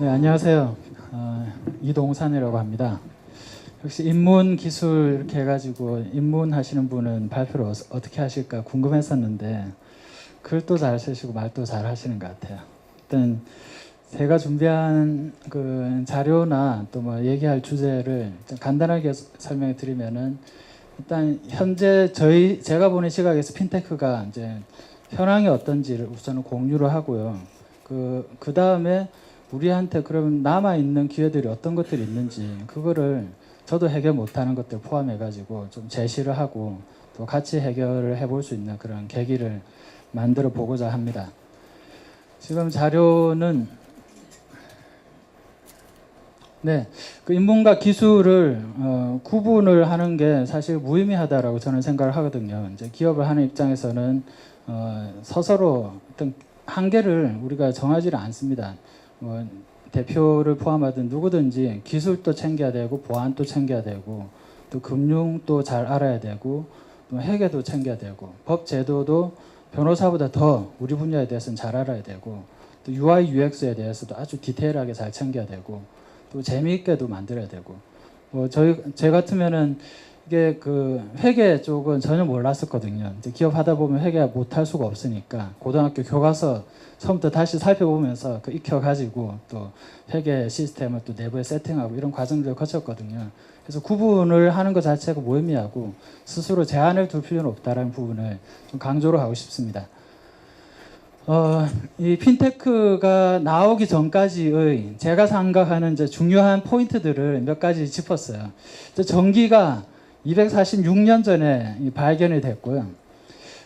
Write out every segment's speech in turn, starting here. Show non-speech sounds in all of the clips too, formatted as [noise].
네, 안녕하세요. 어, 이동산이라고 합니다. 역시 인문 기술 이렇게 해가지고 인문 하시는 분은 발표를 어, 어떻게 하실까 궁금했었는데 글도 잘 쓰시고 말도 잘 하시는 것 같아요. 일단 제가 준비한 그 자료나 또 뭐 얘기할 주제를 좀 간단하게 서- 설명해 드리면은 일단 현재 저희 제가 보는 시각에서 핀테크가 이제 현황이 어떤지를 우선은 공유를 하고요. 그, 그 다음에 우리한테 그럼 남아 있는 기회들이 어떤 것들이 있는지 그거를 저도 해결 못하는 것들 포함해 가지고 좀 제시를 하고 또 같이 해결을 해볼 수 있는 그런 계기를 만들어 보고자 합니다. 지금 자료는 네, 그 인문과 기술을 어, 구분을 하는 게 사실 무의미하다라고 저는 생각을 하거든요. 이제 기업을 하는 입장에서는 어, 서서로 어떤 한계를 우리가 정하지를 않습니다. 뭐 대표를 포함하든 누구든지 기술도 챙겨야 되고 보안도 챙겨야 되고 또 금융도 잘 알아야 되고 또 회계도 챙겨야 되고 법 제도도 변호사보다 더 우리 분야에 대해서는 잘 알아야 되고 또 UI UX에 대해서도 아주 디테일하게 잘 챙겨야 되고 또 재미있게도 만들어야 되고 뭐 저희 제 같으면은 이게 그 회계 쪽은 전혀 몰랐었거든요. 이제 기업 하다 보면 회계 못 할 수가 없으니까 고등학교 교과서 처음부터 다시 살펴보면서 그 익혀가지고 또 회계 시스템을 또 내부에 세팅하고 이런 과정들을 거쳤거든요. 그래서 구분을 하는 것 자체가 무의미하고 스스로 제한을 둘 필요는 없다라는 부분을 좀 강조를 하고 싶습니다. 어, 이 핀테크가 나오기 전까지의 제가 생각하는 이제 중요한 포인트들을 몇 가지 짚었어요. 전기가 246년 전에 이 발견이 됐고요.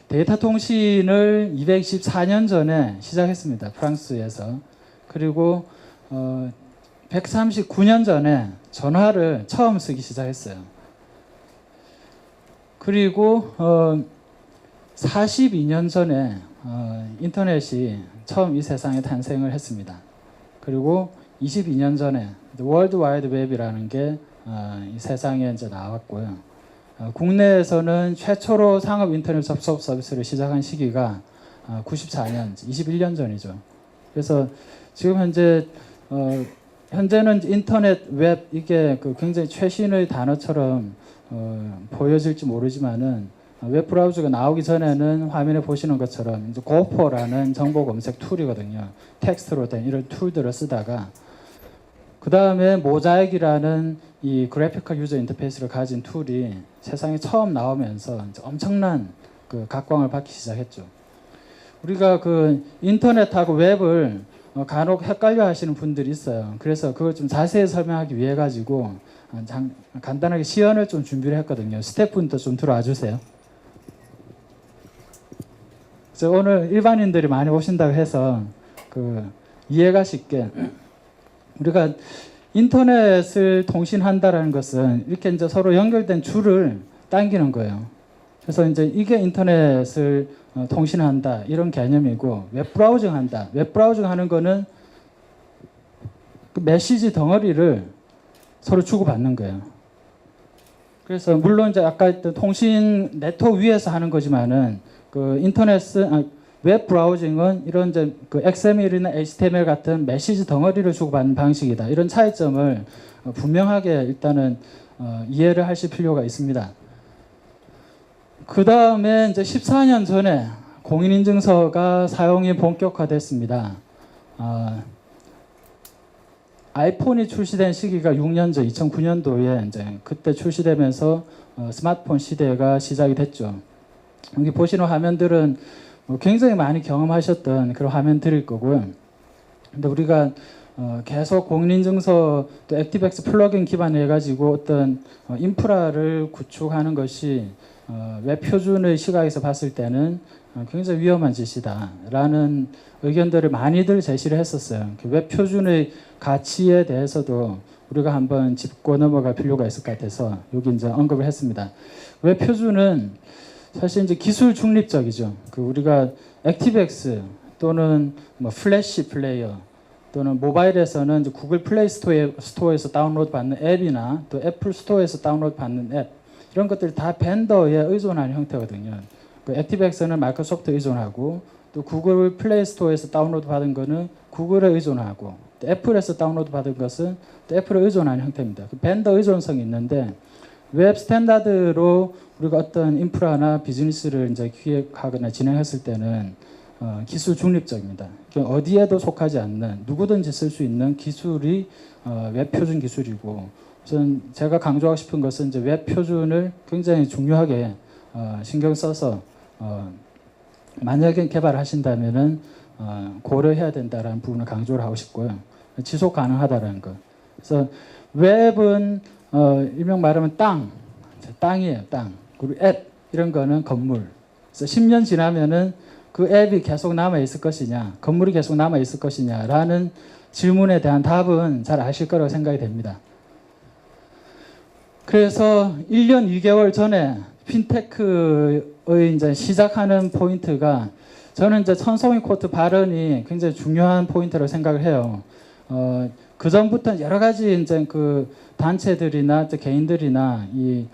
데이터 통신을 214년 전에 시작했습니다. 프랑스에서. 그리고 어, 139년 전에 전화를 처음 쓰기 시작했어요. 그리고 어, 42년 전에 어, 인터넷이 처음 이 세상에 탄생을 했습니다. 그리고 22년 전에 월드 와이드 웹이라는 게 어, 이 세상에 이제 나왔고요. 어, 국내에서는 최초로 상업 인터넷 접속 서비스를 시작한 시기가 어, 94년, 21년 전이죠. 그래서 지금 현재 어, 현재는 인터넷 웹 이게 그 굉장히 최신의 단어처럼 어, 보여질지 모르지만은 어, 웹 브라우저가 나오기 전에는 화면에 보시는 것처럼 이제 고포라는 정보 검색 툴이거든요. 텍스트로 된 이런 툴들을 쓰다가 그 다음에 모자익이라는 이 그래피컬 유저 인터페이스를 가진 툴이 세상에 처음 나오면서 엄청난 그 각광을 받기 시작했죠. 우리가 그 인터넷하고 웹을 어, 간혹 헷갈려 하시는 분들이 있어요. 그래서 그걸 좀 자세히 설명하기 위해 가지고 어, 장- 간단하게 시연을 좀 준비를 했거든요. 스태프분도 좀 들어와 주세요. 그래서 오늘 일반인들이 많이 오신다고 해서 그 이해가 쉽게 우리가 인터넷을 통신한다라는 것은 이렇게 이제 서로 연결된 줄을 당기는 거예요. 그래서 이제 이게 인터넷을 어, 통신한다 이런 개념이고 웹 브라우징 한다. 웹 브라우징 하는 거는 그 메시지 덩어리를 서로 주고받는 거예요. 그래서 물론 이제 아까 했던 통신 네트워크 위에서 하는 거지만은 그 인터넷 아, 웹 브라우징은 이런 이제 그 XML이나 HTML 같은 메시지 덩어리를 주고받는 방식이다. 이런 차이점을 어, 분명하게 일단은 어, 이해를 하실 필요가 있습니다. 그 다음에 이제 14년 전에 공인인증서가 사용이 본격화됐습니다. 아, 아이폰이 출시된 시기가 6년 전 2009년도에 이제 그때 출시되면서 어, 스마트폰 시대가 시작이 됐죠. 여기 보시는 화면들은 뭐 굉장히 많이 경험하셨던 그런 화면들일 거고요. 근데 우리가 어, 계속 공인인증서 또 액티브엑스 플러그인 기반을 해가지고 어떤 어, 인프라를 구축하는 것이 어, 웹 표준의 시각에서 봤을 때는 어, 굉장히 위험한 짓이다라는 의견들을 많이들 제시를 했었어요. 그웹 표준의 가치에 대해서도 우리가 한번 짚고 넘어갈 필요가 있을 것 같아서 여기 이제 언급을 했습니다. 웹 표준은 사실 이제 기술 중립적이죠. 그 우리가 액티브엑스 또는 뭐 플래시 플레이어 또는 모바일에서는 구글 플레이 스토어에, 스토어에서 다운로드 받는 앱이나 또 애플 스토어에서 다운로드 받는 앱 이런 것들이 다 벤더에 의존하는 형태거든요. 그 액티브엑스는 마이크로소프트 의존하고 또 구글 플레이 스토어에서 다운로드 받은 거는 구글에 의존하고 또 애플에서 다운로드 받은 것은 또 애플에 의존하는 형태입니다. 그 벤더 의존성이 있는데 웹 스탠다드로 우리가 어떤 인프라나 비즈니스를 이제 기획하거나 진행했을 때는 어, 기술 중립적입니다. 어디에도 속하지 않는 누구든지 쓸 수 있는 기술이 어, 웹 표준 기술이고 우선 제가 강조하고 싶은 것은 이제 웹 표준을 굉장히 중요하게 어, 신경 써서 어, 만약에 개발하신다면은 어, 고려해야 된다라는 부분을 강조를 하고 싶고요. 지속 가능하다라는 것. 그래서 웹은 어, 일명 말하면 땅, 땅이에요, 땅. 그리고 앱 이런 거는 건물. 그래서 10년 지나면은 그 앱이 계속 남아 있을 것이냐, 건물이 계속 남아 있을 것이냐라는 질문에 대한 답은 잘 아실 거라고 생각이 됩니다. 그래서 1년 2개월 전에 핀테크의 이제 시작하는 포인트가 저는 이제 천송이 코트 발언이 굉장히 중요한 포인트라고 생각을 해요. 어, 그 전부터 여러 가지 이제 그 단체들이나 개인들이나 이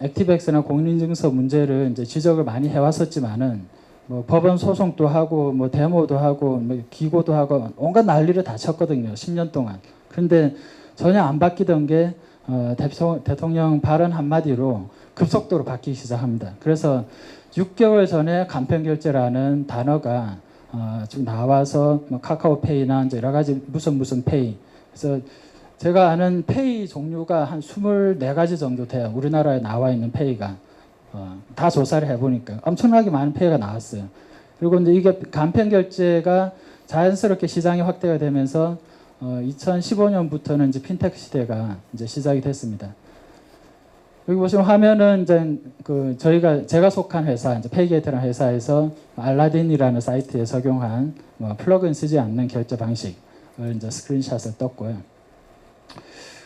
액티백스나 공인인증서 문제를 이제 지적을 많이 해왔었지만은 뭐 법원 소송도 하고 뭐 데모도 하고 뭐 기고도 하고 온갖 난리를 다 쳤거든요. 10년 동안. 그런데 전혀 안 바뀌던 게 어, 대통- 대통령 발언 한마디로 급속도로 바뀌기 시작합니다. 그래서 6개월 전에 간편결제라는 단어가 어, 좀 나와서 뭐 카카오페이나 여러 가지 무슨 무슨 페이. 그래서 제가 아는 페이 종류가 한 24가지 정도 돼요. 우리나라에 나와 있는 페이가. 어, 다 조사를 해보니까 엄청나게 많은 페이가 나왔어요. 그리고 이제 이게 간편 결제가 자연스럽게 시장이 확대가 되면서 어, 2015년부터는 이제 핀테크 시대가 이제 시작이 됐습니다. 여기 보시면 화면은 이제 그 저희가 제가 속한 회사 이제 페이게이트라는 회사에서 알라딘이라는 사이트에 적용한 뭐 플러그인 쓰지 않는 결제 방식을 이제 스크린샷을 떴고요.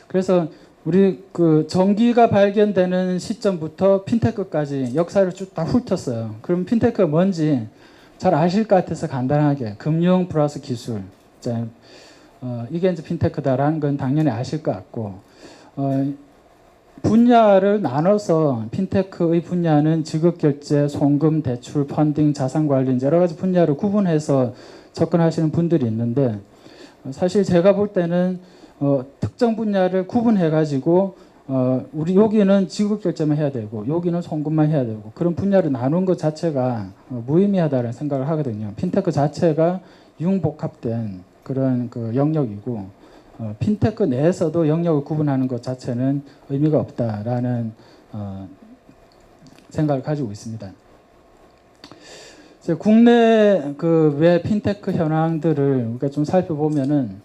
그래서 우리 그 전기가 발견되는 시점부터 핀테크까지 역사를 쭉 다 훑었어요. 그럼 핀테크가 뭔지 잘 아실 것 같아서 간단하게 금융 플러스 기술. 이제 어, 이게 이제 핀테크다라는 건 당연히 아실 것 같고 어, 분야를 나눠서 핀테크의 분야는 지급결제, 송금, 대출, 펀딩, 자산관리 여러 가지 분야를 구분해서 접근하시는 분들이 있는데 어, 사실 제가 볼 때는 어, 특정 분야를 구분해 가지고 어, 우리 여기는 지급 결제만 해야 되고 여기는 송금만 해야 되고 그런 분야를 나눈 것 자체가 어, 무의미하다는 생각을 하거든요. 핀테크 자체가 융복합된 그런 그 영역이고 어, 핀테크 내에서도 영역을 구분하는 것 자체는 의미가 없다라는 어, 생각을 가지고 있습니다. 이제 국내 그외 핀테크 현황들을 우리가 좀 살펴보면은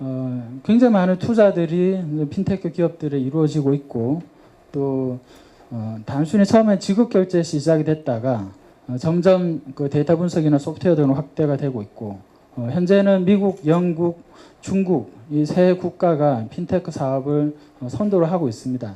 어, 굉장히 많은 투자들이 핀테크 기업들에 이루어지고 있고 또 어, 단순히 처음에 지급 결제 시작이 됐다가 어, 점점 그 데이터 분석이나 소프트웨어 등으로 확대가 되고 있고 어, 현재는 미국, 영국, 중국 이 세 국가가 핀테크 사업을 어, 선도를 하고 있습니다.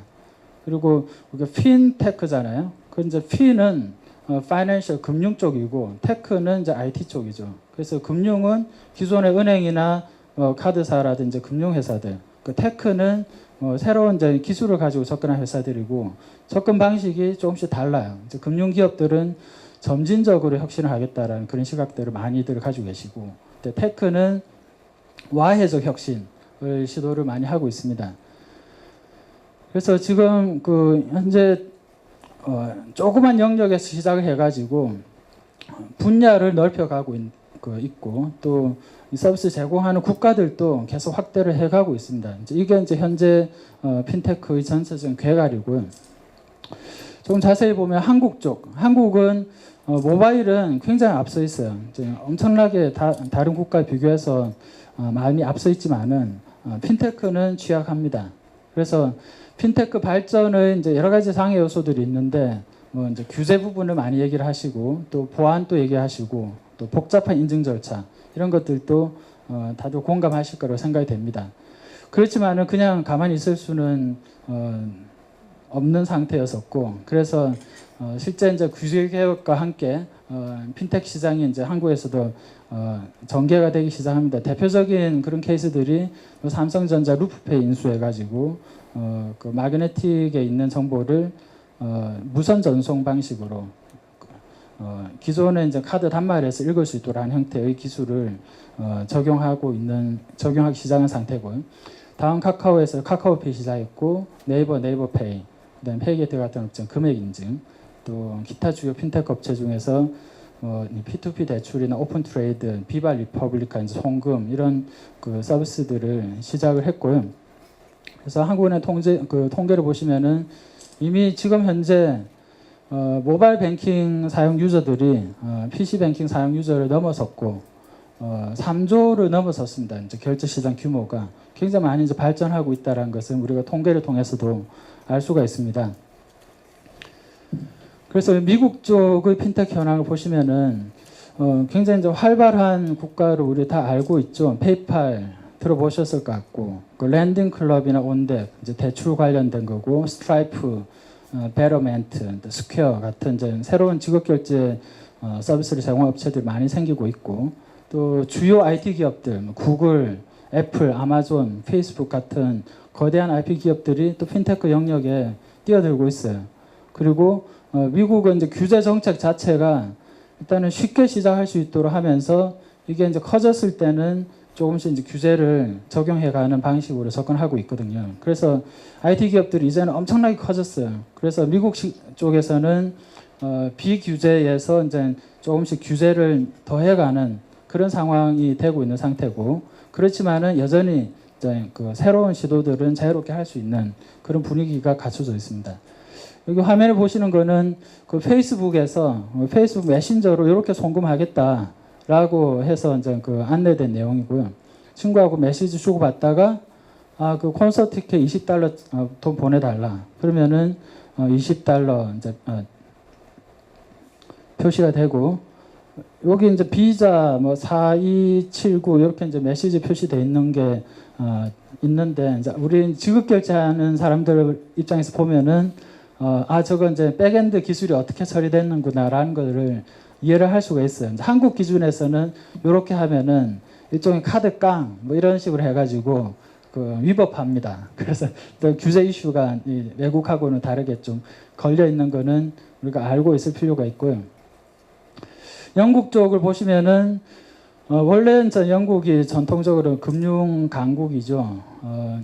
그리고 우리가 핀테크잖아요. 그 이제 핀은 어, 파이낸셜 금융 쪽이고 테크는 이제 IT 쪽이죠. 그래서 금융은 기존의 은행이나 어, 카드사라든지 금융회사들, 그 테크는 어, 새로운 이제 기술을 가지고 접근한 회사들이고 접근 방식이 조금씩 달라요. 이제 금융기업들은 점진적으로 혁신을 하겠다라는 그런 시각들을 많이들 가지고 계시고, 테크는 와해적 혁신을 시도를 많이 하고 있습니다. 그래서 지금 그 현재 어, 조그만 영역에서 시작을 해가지고 분야를 넓혀가고 있, 그 있고 또이 서비스 제공하는 국가들도 계속 확대를 해가고 있습니다. 이제 이게 이제 현재 어, 핀테크의 전체적인 괴갈이고요. 조금 자세히 보면 한국 쪽, 한국은 어, 모바일은 굉장히 앞서 있어요. 엄청나게 다, 다른 국가에 비교해서 어, 많이 앞서 있지만은 어, 핀테크는 취약합니다. 그래서 핀테크 발전의 이제 여러 가지 상해 요소들이 있는데 뭐 이제 규제 부분을 많이 얘기를 하시고 또 보안도 얘기하시고 또 복잡한 인증 절차 이런 것들도 어, 다들 공감하실 거라고 생각이 됩니다. 그렇지만은 그냥 가만히 있을 수는 어, 없는 상태였었고 그래서 어, 실제 이제 규제 개혁과 함께 어, 핀텍 시장이 이제 한국에서도 어, 전개가 되기 시작합니다. 대표적인 그런 케이스들이 뭐 삼성전자 루프페이 인수해가지고 어, 그 마그네틱에 있는 정보를 어, 무선 전송 방식으로 어, 기존의 이제 카드 단말에서 읽을 수 있도록 하는 형태의 기술을 어, 적용하고 있는 적용하기 시작한 상태고요. 다음 카카오에서 카카오페이 시작했고 네이버 네이버페이 그다음 페이게트 같은 업종 금액 인증 또 기타 주요 핀테크 업체 중에서 뭐 P2P 대출이나 오픈 트레이드, 비바 리퍼블리카, 이제 송금 이런 그 서비스들을 시작을 했고요. 그래서 한국은행 통제 그 통계를 보시면은 이미 지금 현재 어, 모바일 뱅킹 사용 유저들이 어, PC 뱅킹 사용 유저를 넘어섰고 어, 3조를 넘어섰습니다. 이제 결제 시장 규모가 굉장히 많이 이제 발전하고 있다는 것은 우리가 통계를 통해서도 알 수가 있습니다. 그래서 미국 쪽의 핀테크 현황을 보시면은 어, 굉장히 이제 활발한 국가로 우리 다 알고 있죠. 페이팔 들어보셨을 것 같고, 그 랜딩 클럽이나 온덱 이제 대출 관련된 거고, 스트라이프, 어, 베러멘트, 스퀘어 같은 이제 새로운 지급 결제 어, 서비스를 제공한 업체들이 많이 생기고 있고, 또 주요 IT 기업들, 뭐 구글, 애플, 아마존, 페이스북 같은 거대한 IP 기업들이 또 핀테크 영역에 뛰어들고 있어요. 그리고 어, 미국은 이제 규제 정책 자체가 일단은 쉽게 시작할 수 있도록 하면서 이게 이제 커졌을 때는 조금씩 이제 규제를 적용해가는 방식으로 접근하고 있거든요. 그래서 IT 기업들이 이제는 엄청나게 커졌어요. 그래서 미국 시- 쪽에서는 어, 비규제에서 이제 조금씩 규제를 더해가는 그런 상황이 되고 있는 상태고 그렇지만은 여전히 이제 그 새로운 시도들은 자유롭게 할 수 있는 그런 분위기가 갖춰져 있습니다. 여기 화면을 보시는 거는 그 페이스북에서 어, 페이스북 메신저로 이렇게 송금하겠다 라고 해서 이제 그 안내된 내용이고요. 친구하고 메시지 주고 받다가 아 그 콘서트 티켓 20달러 어, 돈 보내달라. 그러면은 어, 20달러 이제 어, 표시가 되고 여기 이제 비자 뭐 4279 이렇게 이제 메시지 표시돼 있는 게 어, 있는데 이제 우리 지급 결제하는 사람들 입장에서 보면은 어, 아 저거 이제 백엔드 기술이 어떻게 처리됐는구나라는 것을 이해를 할 수가 있어요. 한국 기준에서는 이렇게 하면은 일종의 카드 깡 뭐 이런 식으로 해가지고 그 위법합니다. [laughs] 그래서 또 규제 이슈가 이 외국하고는 다르게 좀 걸려 있는 거는 우리가 알고 있을 필요가 있고요. 영국 쪽을 보시면은 어, 원래는 저 영국이 전통적으로 금융 강국이죠. 어,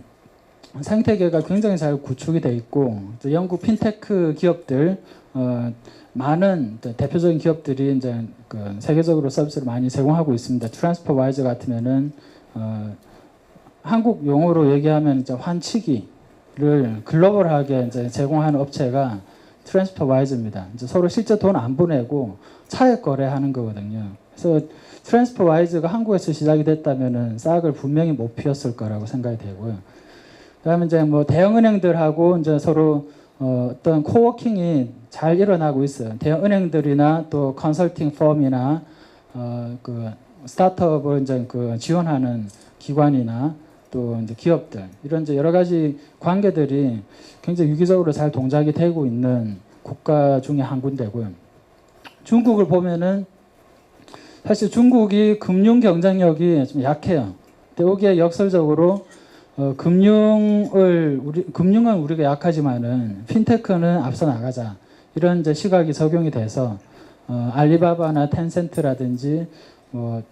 생태계가 굉장히 잘 구축이 돼 있고 또 영국 핀테크 기업들 어, 많은 또 대표적인 기업들이 이제 그 세계적으로 서비스를 많이 제공하고 있습니다. 트랜스퍼 와이즈 같으면은 어, 한국 용어로 얘기하면 이제 환치기를 글로벌하게 이제 제공하는 업체가 트랜스퍼 와이즈입니다. 이제 서로 실제 돈 안 보내고 차액 거래하는 거거든요. 그래서 트랜스퍼 와이즈가 한국에서 시작이 됐다면은 싹을 분명히 못 피웠을 거라고 생각이 되고요. 그다음에 이제 뭐 대형 은행들하고 이제 서로 어, 어떤 코워킹이 잘 일어나고 있어요. 대형 은행들이나 또 컨설팅 펌이나 어, 그 스타트업을 이제 그 지원하는 기관이나 또 이제 기업들 이런 이제 여러 가지 관계들이 굉장히 유기적으로 잘 동작이 되고 있는 국가 중에 한 군데고요. 중국을 보면은 사실 중국이 금융 경쟁력이 좀 약해요. 근데 여기에 역설적으로 어, 금융을 우리 금융은 우리가 약하지만은 핀테크는 앞서 나가자 이런 이제 시각이 적용이 돼서 어, 알리바바나 텐센트라든지 뭐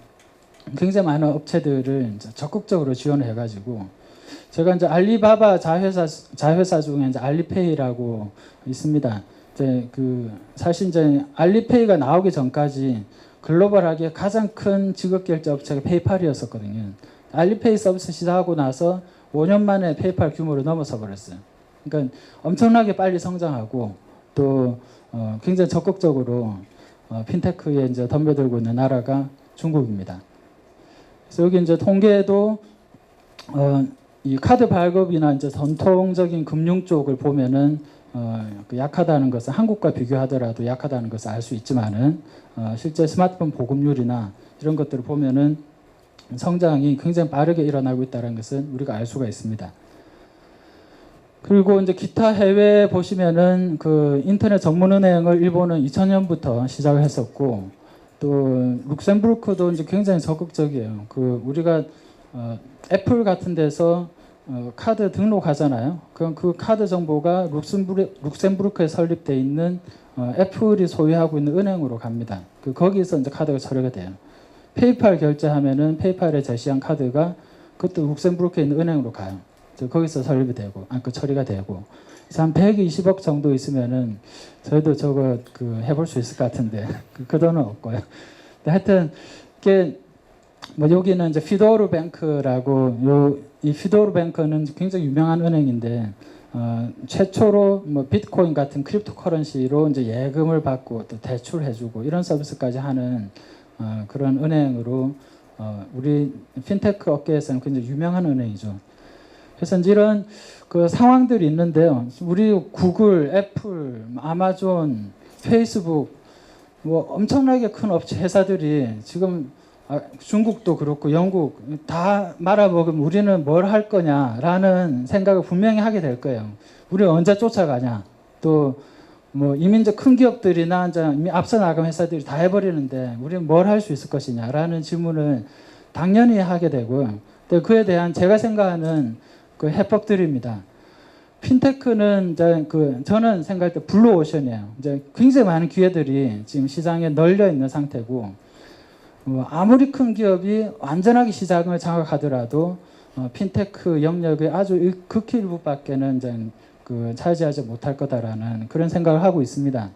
굉장히 많은 업체들을 적극적으로 지원을 해가지고 제가 이제 알리바바 자회사 자회사 중에 이제 알리페이라고 있습니다. 이제 그 사실 이제 알리페이가 나오기 전까지 글로벌하게 가장 큰 지급 결제 업체가 페이팔이었었거든요. 알리페이 서비스 시작하고 나서 5년 만에 페이팔 규모를 넘어서 버렸어요. 그러니까 엄청나게 빨리 성장하고 또 어, 굉장히 적극적으로 어, 핀테크에 이제 덤벼들고 있는 나라가 중국입니다. 그래서 여기 이제 통계도 어, 이 카드 발급이나 이제 전통적인 금융 쪽을 보면은 어, 그 약하다는 것은 한국과 비교하더라도 약하다는 것을 알 수 있지만은 어, 실제 스마트폰 보급률이나 이런 것들을 보면은 성장이 굉장히 빠르게 일어나고 있다는 것은 우리가 알 수가 있습니다. 그리고 이제 기타 해외 보시면은 그 인터넷 전문은행을 일본은 2000년부터 시작을 했었고 또 룩셈부르크도 이제 굉장히 적극적이에요. 그 우리가 어, 애플 같은 데서 어, 카드 등록하잖아요. 그럼 그 카드 정보가 룩셈부르, 룩셈부르크에 설립돼 있는 어, 애플이 소유하고 있는 은행으로 갑니다. 그 거기서 이제 카드가 처리가 돼요. 페이팔 결제하면은 페이팔에 제시한 카드가 그것도 룩셈부르크에 있는 은행으로 가요. 거기서 설립이 되고, 아, 그 처리가 되고. 그래서 한 120억 정도 있으면은 저희도 저거 그 해볼 수 있을 것 같은데 [laughs] 그, 그 돈은 없고요. 하여튼 이게 뭐 여기는 이제 피도르 뱅크라고 요 이 피도르 뱅크는 굉장히 유명한 은행인데 어, 최초로 뭐 비트코인 같은 크립토 커런시로 이제 예금을 받고 또 대출해주고 이런 서비스까지 하는 어, 그런 은행으로 어, 우리 핀테크 업계에서는 굉장히 유명한 은행이죠. 그래서 이런 그 상황들이 있는데요. 우리 구글, 애플, 아마존, 페이스북 뭐 엄청나게 큰 업체 회사들이 지금 아, 중국도 그렇고 영국 다 말아먹으면 우리는 뭘 할 거냐라는 생각을 분명히 하게 될 거예요. 우리 언제 쫓아가냐? 또 뭐 이민족 큰 기업들이나 이제 앞서 나간 회사들이 다 해버리는데 우리는 뭘 할 수 있을 것이냐라는 질문을 당연히 하게 되고요. 근데 그에 대한 제가 생각하는 그 해법들입니다. 핀테크는 이제 그 저는 생각할 때 블루 오션이에요. 이제 굉장히 많은 기회들이 지금 시장에 널려 있는 상태고 뭐 아무리 큰 기업이 완전하게 시장을 장악하더라도 어, 핀테크 영역의 아주 일- 극히 일부밖에는 이제 그 차지하지 못할 거다라는 그런 생각을 하고 있습니다.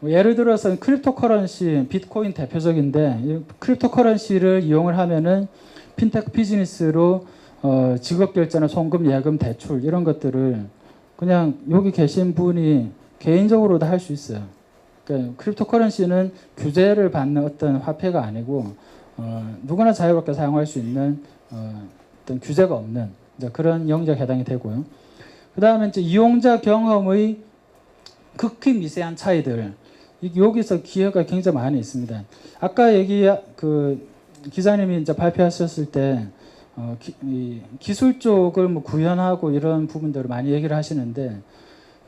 뭐 예를 들어서 크립토 커런시, 비트코인 대표적인데 이 크립토 커런시를 이용을 하면은 핀테크 비즈니스로 어, 직업 결제나 송금, 예금, 대출 이런 것들을 그냥 여기 계신 분이 개인적으로도 할 수 있어요. 그러니까 크립토 커런시는 규제를 받는 어떤 화폐가 아니고 어, 누구나 자유롭게 사용할 수 있는 어, 어떤 규제가 없는 그런 영역에 해당이 되고요. 그 다음에 이제 이용자 경험의 극히 미세한 차이들 이- 여기서 기회가 굉장히 많이 있습니다. 아까 얘기 그 기자님이 이제 발표하셨을 때 어, 기, 이 기술 쪽을 뭐 구현하고 이런 부분들을 많이 얘기를 하시는데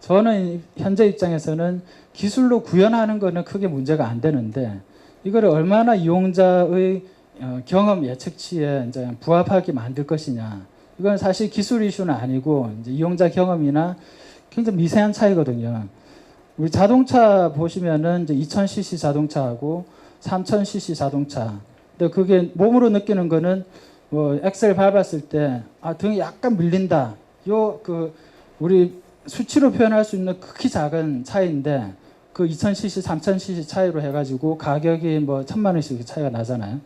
저는 현재 입장에서는 기술로 구현하는 거는 크게 문제가 안 되는데 이거를 얼마나 이용자의 어, 경험 예측치에 이제 부합하게 만들 것이냐 이건 사실 기술 이슈는 아니고 이제 이용자 경험이나 굉장히 미세한 차이거든요. 우리 자동차 보시면은 이제 2000cc 자동차하고 3000cc 자동차. 근데 그게 몸으로 느끼는 거는 뭐 엑셀 밟았을 때 아 등이 약간 밀린다. 요 그 우리 수치로 표현할 수 있는 극히 작은 차이인데 그 2000cc, 3000cc 차이로 해가지고 가격이 뭐 천만 원씩 차이가 나잖아요.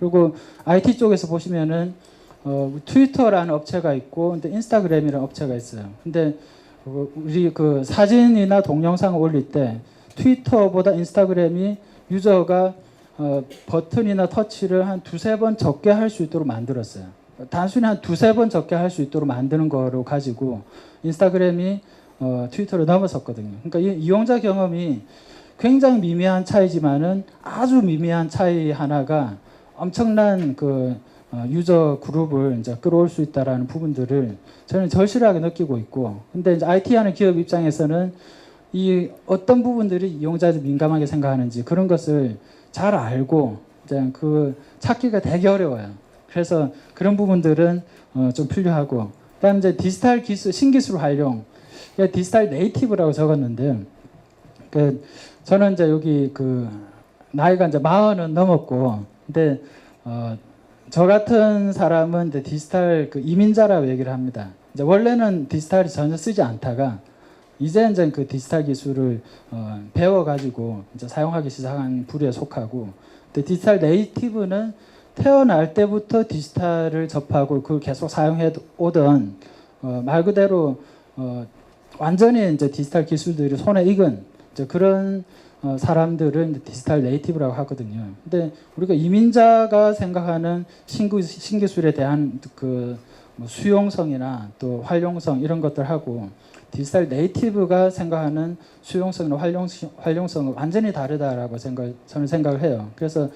그리고 IT 쪽에서 보시면은 어, 트위터라는 업체가 있고 근데 인스타그램이라는 업체가 있어요. 근데 어, 우리 그 사진이나 동영상을 올릴 때 트위터보다 인스타그램이 유저가 어, 버튼이나 터치를 한 두세 번 적게 할 수 있도록 만들었어요. 단순히 한 두세 번 적게 할 수 있도록 만드는 거로 가지고 인스타그램이 어, 트위터를 넘어섰거든요. 그러니까 이 이용자 경험이 굉장히 미미한 차이지만은 아주 미미한 차이 하나가 엄청난 그 어, 유저 그룹을 이제 끌어올 수 있다라는 부분들을 저는 절실하게 느끼고 있고, 근데 이제 IT 하는 기업 입장에서는 이 어떤 부분들이 이용자들이 민감하게 생각하는지 그런 것을 잘 알고 이제 그 찾기가 되게 어려워요. 그래서 그런 부분들은 어, 좀 필요하고, 그다음 이제 디지털 기술 신기술 활용, 디지털 네이티브라고 적었는데, 그 저는 이제 여기 그 나이가 이제 마흔은 넘었고, 근데 어, 저 같은 사람은 이제 디지털 그 이민자라고 얘기를 합니다. 이제 원래는 디지털이 전혀 쓰지 않다가 이제 이제 그 디지털 기술을 어, 배워가지고 이제 사용하기 시작한 부류에 속하고, 근데 디지털 네이티브는 태어날 때부터 디지털을 접하고 그걸 계속 사용해 오던 어, 말 그대로 어, 완전히 이제 디지털 기술들이 손에 익은 그런 어, 사람들을 디지털 네이티브라고 하거든요. 근데 우리가 이민자가 생각하는 신구, 신기술에 대한 그뭐 수용성이나 또 활용성 이런 것들하고 디지털 네이티브가 생각하는 수용성이나 활용, 활용성은 완전히 다르다라고 생각, 저는 생각을 해요. 그래서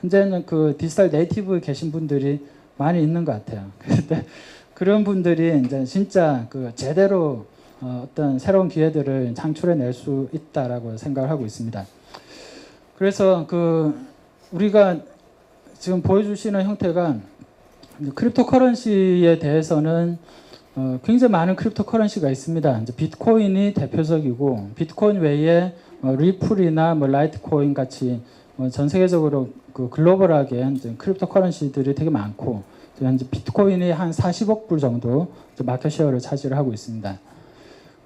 현재는 그 디지털 네이티브에 계신 분들이 많이 있는 것 같아요. [laughs] 근데 그런 분들이 이제 진짜 그 제대로 어, 어떤 새로운 기회들을 창출해낼 수 있다라고 생각을 하고 있습니다. 그래서 그 우리가 지금 보여주시는 형태가 크립토커런시에 대해서는 어, 굉장히 많은 크립토커런시가 있습니다. 이제 비트코인이 대표적이고 비트코인 외에 어, 리플이나 뭐 라이트코인 같이 뭐전 세계적으로 그 글로벌하게 크립토커런시들이 되게 많고 현재 비트코인이 한 40억 불 정도 마켓 쉐어를 차지를 하고 있습니다.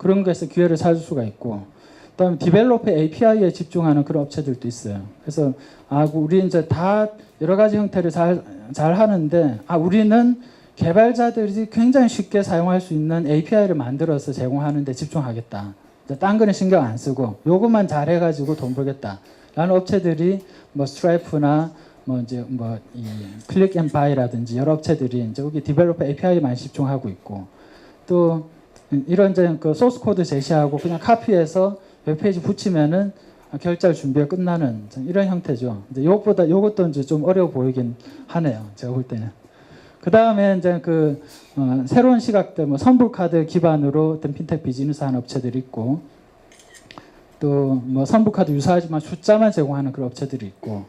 그런 것에서 기회를 찾을 수가 있고 그다음에 디벨로퍼 API에 집중하는 그런 업체들도 있어요. 그래서 아 우리 이제 다 여러 가지 형태를 잘, 잘 하는데 아 우리는 개발자들이 굉장히 쉽게 사용할 수 있는 API를 만들어서 제공하는데 집중하겠다. 딴 거는 신경 안 쓰고 요것만 잘 해가지고 돈 벌겠다 라는 업체들이 뭐 스트라이프나 뭐 이제 뭐이 클릭 앤 바이라든지 여러 업체들이 이제 여기 디벨로퍼 API에 많이 집중하고 있고 또 이런 이제 그 소스 코드 제시하고 그냥 카피해서 웹페이지 붙이면은 결제할 준비가 끝나는 이런 형태죠. 이제 요것보다 요것도 이제 좀 어려워 보이긴 하네요. 제가 볼 때는. 그 다음에 이제 그 어, 새로운 시각들, 뭐 선불 카드 기반으로 어떤 핀텍 비즈니스 하는 업체들이 있고 또 뭐 선불 카드 유사하지만 숫자만 제공하는 그런 업체들이 있고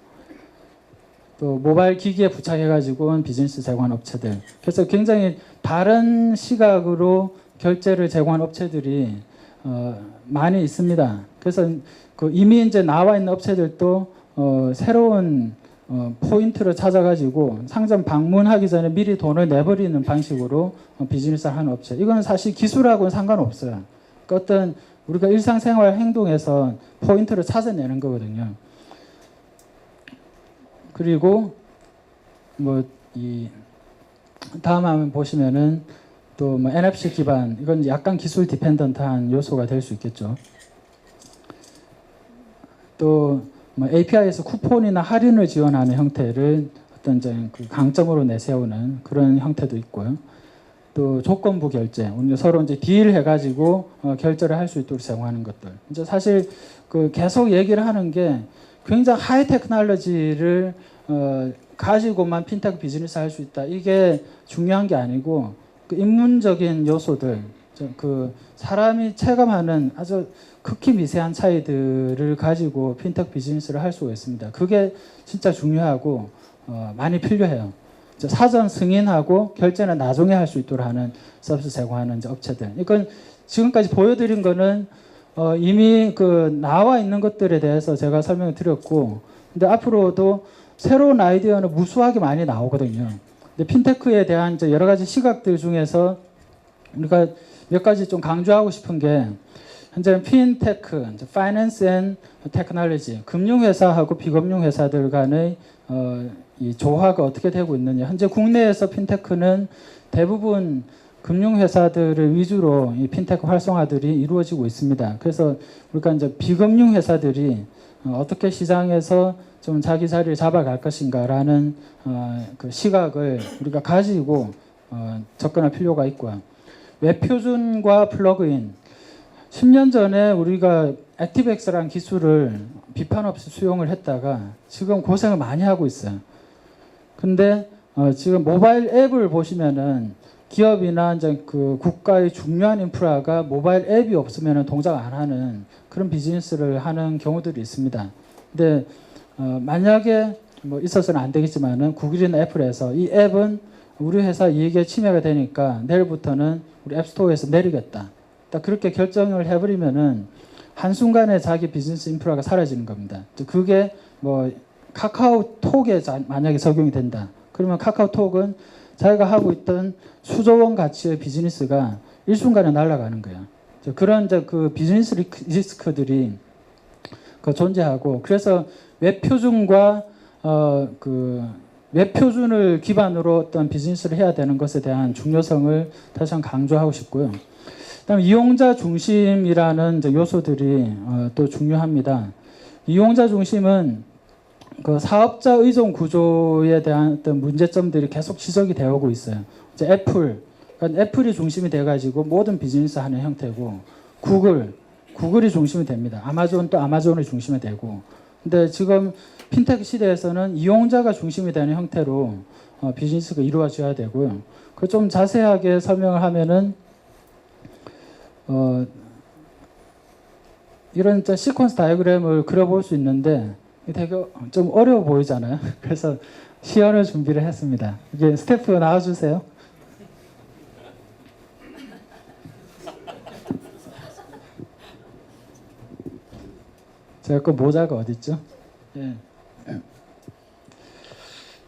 또 모바일 기기에 부착해가지고 비즈니스 제공하는 업체들. 그래서 굉장히 다른 시각으로 결제를 제공하는 업체들이 어, 많이 있습니다. 그래서 그 이미 이제 나와 있는 업체들도 어, 새로운 어, 포인트를 찾아가지고 상점 방문하기 전에 미리 돈을 내버리는 방식으로 어, 비즈니스를 하는 업체. 이건 사실 기술하고는 상관없어요. 그 어떤 우리가 일상생활 행동에서 포인트를 찾아내는 거거든요. 그리고 뭐 이 다음 화면 보시면은 또 뭐 NFC 기반 이건 약간 기술 디펜던트한 요소가 될 수 있겠죠. 또 뭐 API에서 쿠폰이나 할인을 지원하는 형태를 어떤 이제 그 강점으로 내세우는 그런 형태도 있고요. 또 조건부 결제, 우리 서로 이제 딜 해가지고 어, 결제를 할 수 있도록 제공하는 것들. 이제 사실 그 계속 얘기를 하는 게 굉장히 하이 테크놀로지를 어, 가지고만 핀테크 비즈니스 할 수 있다. 이게 중요한 게 아니고 그 인문적인 요소들, 저그 사람이 체감하는 아주 극히 미세한 차이들을 가지고 핀테크 비즈니스를 할 수가 있습니다. 그게 진짜 중요하고 어, 많이 필요해요. 사전 승인하고 결제는 나중에 할 수 있도록 하는 서비스 제공하는 업체들. 이건 지금까지 보여드린 거는 어, 이미 그 나와 있는 것들에 대해서 제가 설명을 드렸고, 근데 앞으로도 새로운 아이디어는 무수하게 많이 나오거든요. 핀테크에 대한 이제 여러 가지 시각들 중에서 우리가 몇 가지 좀 강조하고 싶은 게 현재 핀테크, 파이낸스 앤 테크놀로지, 금융회사하고 비금융회사들 간의 어, 이 조화가 어떻게 되고 있느냐. 현재 국내에서 핀테크는 대부분 금융회사들을 위주로 이 핀테크 활성화들이 이루어지고 있습니다. 그래서 우리가 이제 비금융회사들이 어, 어떻게 시장에서 좀 자기 자리를 잡아갈 것인가라는 어, 그 시각을 우리가 가지고 어, 접근할 필요가 있고요. 웹 표준과 플러그인 10년 전에 우리가 액티브엑스라는 기술을 비판 없이 수용을 했다가 지금 고생을 많이 하고 있어요. 근데 어, 지금 모바일 앱을 보시면은 기업이나 이제 그 국가의 중요한 인프라가 모바일 앱이 없으면 동작 안 하는 그런 비즈니스를 하는 경우들이 있습니다. 근데 어, 만약에 뭐 있어서는 안 되겠지만은 구글이나 애플에서 이 앱은 우리 회사 이익에 침해가 되니까 내일부터는 우리 앱스토어에서 내리겠다. 딱 그렇게 결정을 해버리면은 한순간에 자기 비즈니스 인프라가 사라지는 겁니다. 그게 뭐 카카오톡에 자- 만약에 적용이 된다. 그러면 카카오톡은 자기가 하고 있던 수조 원 가치의 비즈니스가 일순간에 날아가는. 이제 그런 이제 그 비즈니스 리스크들이 그 존재하고 그래서 웹 표준과 어그웹 표준을 기반으로 어떤 비즈니스를 해야 되는 것에 대한 중요성을 다시 한번 강조하고 싶고요. 그다음 이용자 중심이라는 요소들이 어, 또 중요합니다. 이용자 중심은 그 사업자 의존 구조에 대한 어떤 문제점들이 계속 지적이 되어 오고 있어요. 이제 애플, 그러니까 애플이 중심이 돼가지고 모든 비즈니스 하는 형태고 구글, 구글이 중심이 됩니다. 아마존 또 아마존이 중심이 되고. 근데 지금 핀테크 시대에서는 이용자가 중심이 되는 형태로 어, 비즈니스가 이루어져야 되고요. 그 좀 자세하게 설명을 하면은 어, 이런 저 시퀀스 다이어그램을 그려볼 수 있는데 되게 좀 어려워 보이잖아요. [laughs] 그래서 시연을 준비를 했습니다. 이게 스태프 나와주세요. [laughs] 제가 그 모자가 어디 있죠? 예.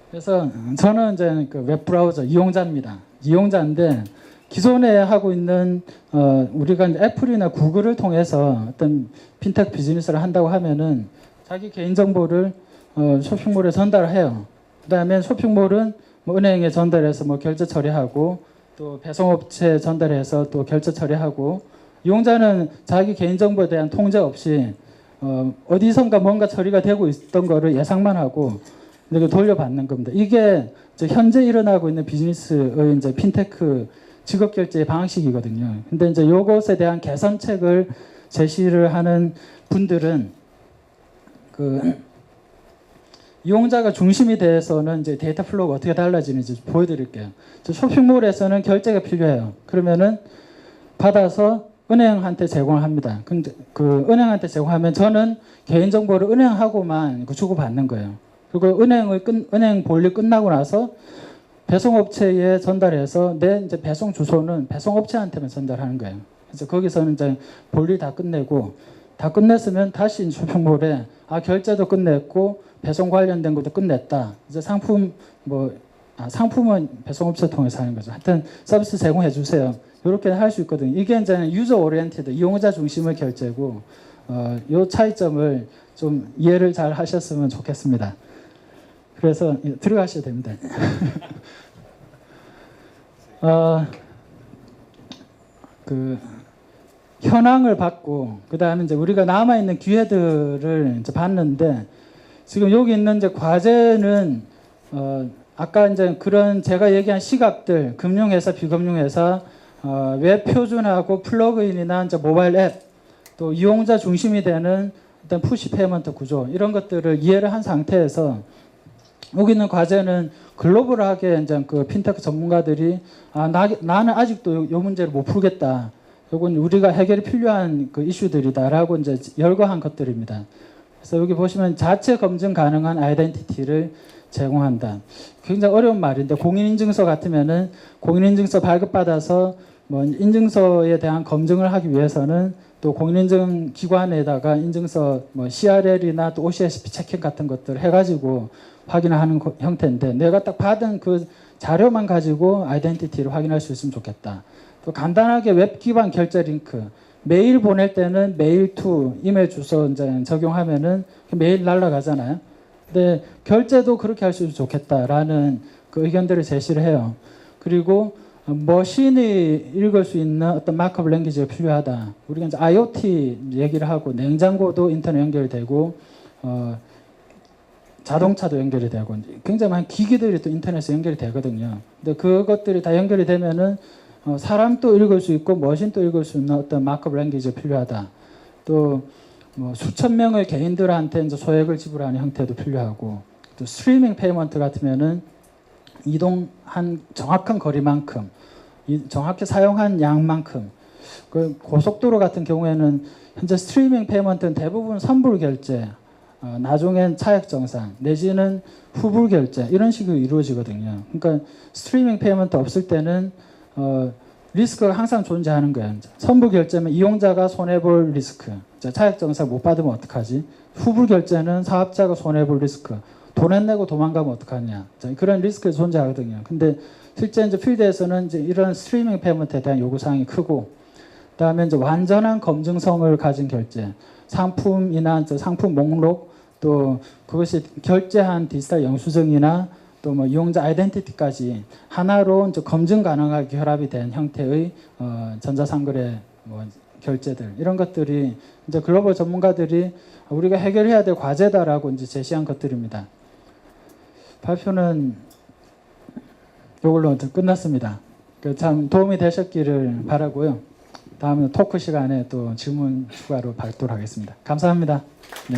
그래서 저는 이제 그 웹브라우저 이용자입니다. 이용자인데 기존에 하고 있는 어, 우리가 애플이나 구글을 통해서 어떤 핀텍 비즈니스를 한다고 하면은 자기 개인 정보를 어, 쇼핑몰에 전달을 해요. 그 다음에 쇼핑몰은 뭐 은행에 전달해서 뭐 결제 처리하고 또 배송업체 전달해서 또 결제 처리하고 이용자는 자기 개인 정보에 대한 통제 없이 어, 어디선가 뭔가 처리가 되고 있던 거를 예상만 하고 이렇게 돌려받는 겁니다. 이게 현재 일어나고 있는 비즈니스의 이제 핀테크 직업 결제 방식이거든요. 근데 이제 요것에 대한 개선책을 제시를 하는 분들은 그 [clears throat] 이용자가 중심이 돼서는 이제 데이터 플로우가 어떻게 달라지는지 보여드릴게요. 저 쇼핑몰에서는 결제가 필요해요. 그러면은 받아서 은행한테 제공을 합니다. 근데 그 은행한테 제공하면 저는 개인 정보를 은행하고만 그 주고 받는 거예요. 그리고 은행의 끝, 은행 볼일 끝나고 나서 배송업체에 전달해서 내 이제 배송 주소는 배송업체한테만 전달하는 거예요. 그래서 거기서는 이제 볼일 다 끝내고 다 끝냈으면 다시 쇼핑몰에 아 결제도 끝냈고 배송 관련된 것도 끝냈다. 이제 상품 뭐 아, 상품은 배송업체 통해서 하는 거죠. 하여튼 서비스 제공해 주세요. 이렇게 할 수 있거든요. 이게 이제 유저 오리엔티드 이용자 중심의 결제고 어, 요 차이점을 좀 이해를 잘 하셨으면 좋겠습니다. 그래서 들어가셔야 됩니다. [laughs] 어, 그 현황을 받고 그 다음에 이제 우리가 남아 있는 기회들을 이제 봤는데 지금 여기 있는 이제 과제는 어, 아까 이제 그런 제가 얘기한 시각들 금융회사 비금융회사 어, 웹 표준하고 플러그인이나 이제 모바일 앱 또 이용자 중심이 되는 어떤 푸시 페이먼트 구조 이런 것들을 이해를 한 상태에서 여기 있는 과제는 글로벌하게 이제 그 핀테크 전문가들이 아, 나, 나는 아직도 요, 요 문제를 못 풀겠다. 요건 우리가 해결이 필요한 그 이슈들이다라고 이제 열거한 것들입니다. 그래서 여기 보시면 자체 검증 가능한 아이덴티티를 제공한다. 굉장히 어려운 말인데 공인인증서 같으면은 공인인증서 발급받아서 뭐 인증서에 대한 검증을 하기 위해서는 또 공인인증 기관에다가 인증서 뭐 CRL이나 또 OCSP 체킹 같은 것들 해가지고 확인하는 거- 형태인데 내가 딱 받은 그 자료만 가지고 아이덴티티를 확인할 수 있으면 좋겠다. 또 간단하게 웹 기반 결제 링크 메일 보낼 때는 메일 투 이메일 주소 이제 적용하면은 메일 날라가잖아요. 근데 결제도 그렇게 할수 있으면 좋겠다라는 그 의견들을 제시를 해요. 그리고 머신이 읽을 수 있는 어떤 마크업 랭귀지가 필요하다. 우리가 이제 IoT 얘기를 하고 냉장고도 인터넷 연결이 되고 어, 자동차도 연결이 되고 굉장히 많은 기기들이 또 인터넷에 연결이 되거든요. 근데 그것들이 다 연결이 되면은 어, 사람도 읽을 수 있고 머신도 읽을 수 있는 어떤 마크업 랭귀지가 필요하다. 또 뭐 수천 명의 개인들한테 이제 소액을 지불하는 형태도 필요하고 또 스트리밍 페이먼트 같으면은 이동한 정확한 거리만큼 이 정확히 사용한 양만큼 그 고속도로 같은 경우에는 현재 스트리밍 페이먼트는 대부분 선불 결제 어, 나중엔 차액 정산 내지는 후불 결제 이런 식으로 이루어지거든요. 그러니까 스트리밍 페이먼트 없을 때는 어, 리스크가 항상 존재하는. 이제. 선불 결제면 이용자가 손해 볼 리스크. 자, 차액 정산 못 받으면 어떡하지? 후불 결제는 사업자가 손해 볼 리스크. 돈 내고 도망가면 어떡하냐. 자, 그런 리스크가 존재하거든요. 근데 실제 이제 필드에서는 이제 이런 스트리밍 페이먼트에 대한 요구 사항이 크고 그 다음에 이제 완전한 검증성을 가진 결제, 상품이나 상품 목록 또 그것이 결제한 디지털 영수증이나 또 뭐 이용자 아이덴티티까지 하나로 이제 검증 가능하게 결합이 된 형태의 어, 전자상거래 뭐 결제들 이런 것들이 이제 글로벌 전문가들이 우리가 해결해야 될 과제다라고 이제 제시한 것들입니다. 발표는 이걸로 끝났습니다. 그참 도움이 되셨기를 바라고요. 다음에 토크 시간에 또 질문 추가로 발도록 하겠습니다. 감사합니다. 네.